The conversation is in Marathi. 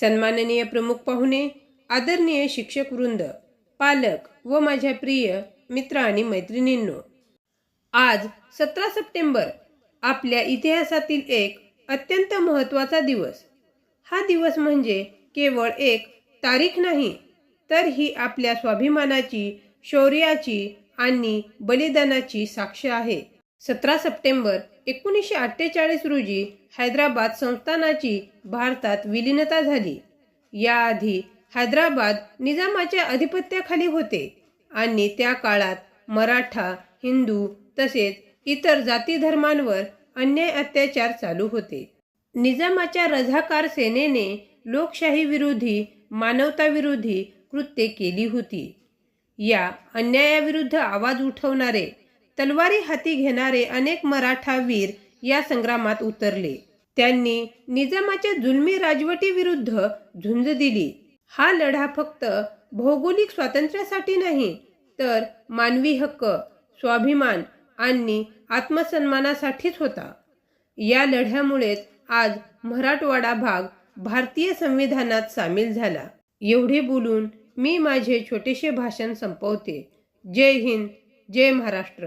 सन्माननीय प्रमुख पाहुणे आदरणीय शिक्षक वृंद पालक व माझ्या प्रिय मित्र आणि मैत्रिणींनो. आज सतरा सप्टेंबर आपल्या इतिहासातील एक अत्यंत महत्त्वाचा दिवस. हा दिवस म्हणजे केवळ एक तारीख नाही तर ही आपल्या स्वाभिमानाची शौर्याची आणि बलिदानाची साक्ष आहे. सतरा सप्टेंबर एकोणीसशे अठ्ठेचाळीस रोजी हैदराबाद संस्थानाची भारतात विलीनता झाली. याआधी हैदराबाद निजामाच्या अधिपत्याखाली होते आणि त्या काळात मराठा हिंदू तसेच इतर जाती धर्मांवर अन्याय अत्याचार चालू होते. निजामाच्या रझाकार सेनेने लोकशाही विरोधी मानवताविरोधी कृत्ये केली होती. या अन्यायाविरुद्ध आवाज उठवणारे तलवारी हाती घेणारे अनेक मराठा वीर या संग्रामात उतरले. त्यांनी निजामाच्या जुलमी राजवटीविरुद्ध झुंज दिली. हा लढा फक्त भौगोलिक स्वातंत्र्यासाठी नाही तर मानवी हक्क स्वाभिमान आणि आत्मसन्मानासाठीच होता. या लढ्यामुळेच आज मराठवाडा भाग भारतीय संविधानात सामील झाला. एवढे बोलून मी माझे छोटेसे भाषण संपवते. जय हिंद जय महाराष्ट्र.